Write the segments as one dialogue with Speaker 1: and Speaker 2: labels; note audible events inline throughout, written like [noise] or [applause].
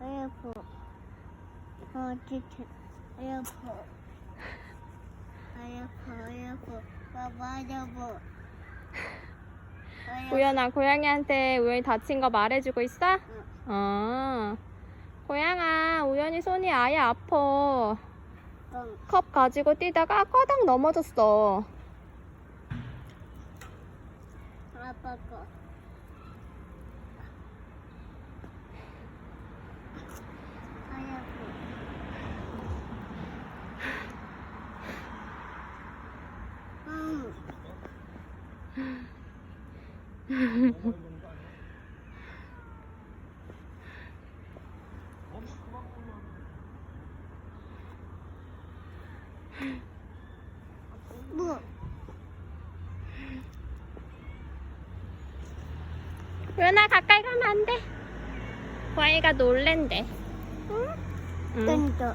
Speaker 1: 에어포. 어, 진짜. 에어포. 에어포, 에어포. 봐봐, 에어포. 에어포.
Speaker 2: 우연아, 고양이한테 우연이 다친 거 말해주고 있어? 어. 고양아, 우연이 손이 아예 아파.
Speaker 1: 응.
Speaker 2: 컵 가지고 뛰다가 꺼덕 넘어졌어.
Speaker 1: 아빠 거. 에어포. 응. 뭐?
Speaker 2: 우연아, 가까이 가면 안 돼. 고양이가 놀랜대. 응? 응.
Speaker 1: 던져.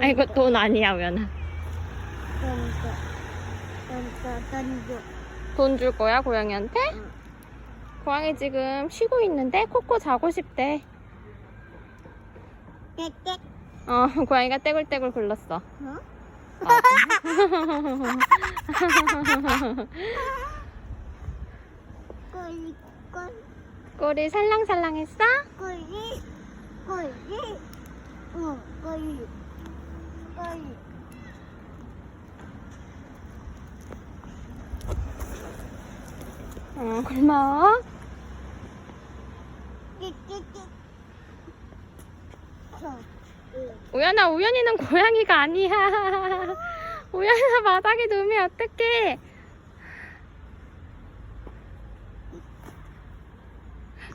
Speaker 2: 아이고, 돈 아니야, 우연아.
Speaker 1: 던져. 던져, 던져.
Speaker 2: 돈 줄 거야, 고양이한테?
Speaker 1: 응.
Speaker 2: 고양이 지금 쉬고 있는데 코코 자고 싶대.
Speaker 1: 땡땡.
Speaker 2: 어, [laughs] 고양이가 떼굴떼굴 굴렀어.
Speaker 1: 어? 꼬리, 꼬리,
Speaker 2: 꼬리 살랑살랑했어?
Speaker 1: 꼬리, 꼬리. 응, 꼬리. 꼬리.
Speaker 2: 어, 고마워.
Speaker 1: 응.
Speaker 2: 우연아, 우연이는 고양이가 아니야. [laughs] 우연아, 바닥에 놓으면 어떡해.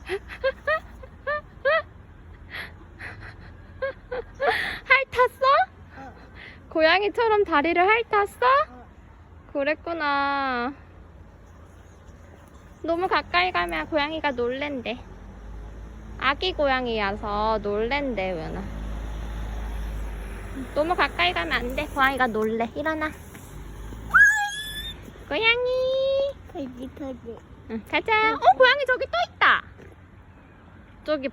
Speaker 2: [laughs] 핥았어?
Speaker 1: 어,
Speaker 2: 고양이처럼 다리를 핥았어?
Speaker 1: 어.
Speaker 2: 그랬구나. 너무 가까이 가면 고양이가 놀랜대. 아기 고양이라서 놀랜대, 우연아. 너무 가까이 가면 안 돼. 고양이가 놀래. 일어나. 고양이.
Speaker 1: 터지, 터지.
Speaker 2: 응, 가자. 어, 고양이 저기 또 있다. 저기